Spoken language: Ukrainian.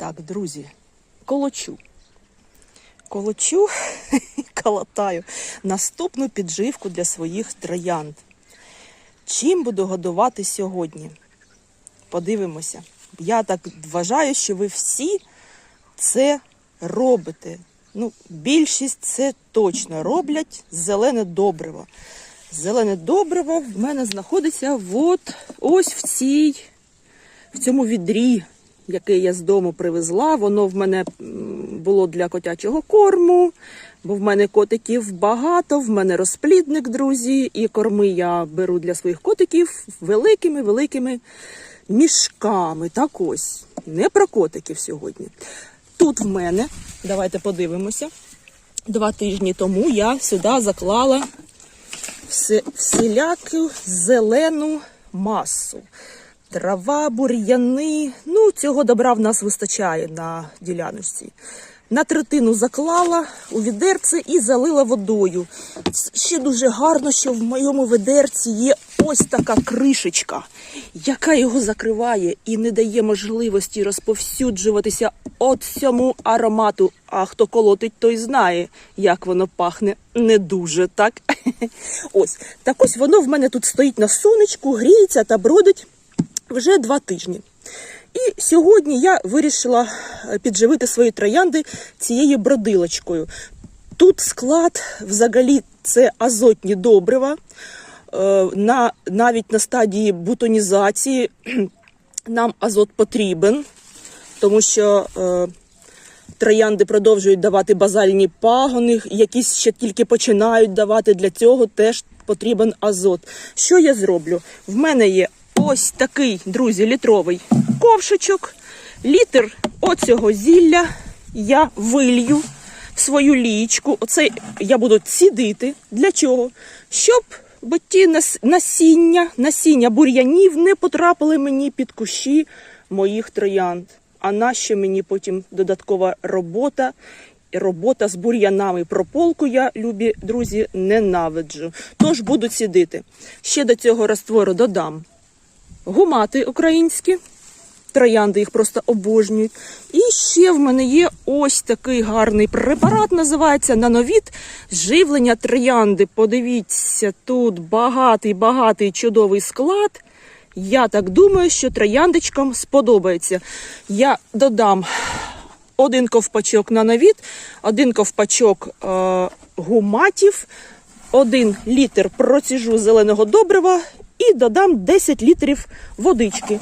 Так, друзі, колочу. Колочу і калатаю наступну підживку для своїх троянд. Чим буду годувати сьогодні? Подивимося. Я так вважаю, що ви всі це робите. Ну, більшість це точно роблять зелене добриво. Зелене добриво в мене знаходиться от ось в цій, в цьому відрі, яке я з дому привезла. Воно в мене було для котячого корму, бо в мене котиків багато, в мене розплідник, друзі, і корми я беру для своїх котиків великими-великими мішками. Так ось, не про котиків сьогодні. Тут в мене, давайте подивимося. Два тижні тому я сюди заклала всіляку зелену масу. Трава, бур'яни. Ну, цього добра в нас вистачає на діляночці. На третину заклала у відерце і залила водою. Ще дуже гарно, що в моєму відерці є ось така кришечка, яка його закриває і не дає можливості розповсюджуватися от цьому аромату. А хто колотить, той знає, як воно пахне не дуже, так? Ось так ось воно в мене тут стоїть на сонечку, гріється та бродить вже два тижні. І сьогодні я вирішила е, підживити свої троянди цією бродилочкою. Тут склад взагалі це азотні добрива. Е, На, навіть на стадії бутонізації нам азот потрібен, тому що е, троянди продовжують давати базальні пагони, якісь ще тільки починають давати. Для цього теж потрібен азот. Що я зроблю? В мене є ось такий, друзі, літровий ковшичок. Літр оцього зілля я вилью в свою лічку. Оце я буду цідити. Для чого? Щоб бо ті насіння, насіння бур'янів не потрапили мені під кущі моїх троянд. А нащо мені потім додаткова робота? Робота з бур'янами прополку я, любі друзі, ненавиджу. Тож буду цідити. Ще до цього раствору додам гумати українські. Троянди їх просто обожнюють. І ще в мене є ось такий гарний препарат, називається нановіт живлення троянди. Подивіться, тут багатий, багатий чудовий склад. Я так думаю, що трояндочкам сподобається. Я додам один ковпачок нановіт, один ковпачок е, гуматів, один літр проціжу зеленого добрива і додам 10 літрів водички.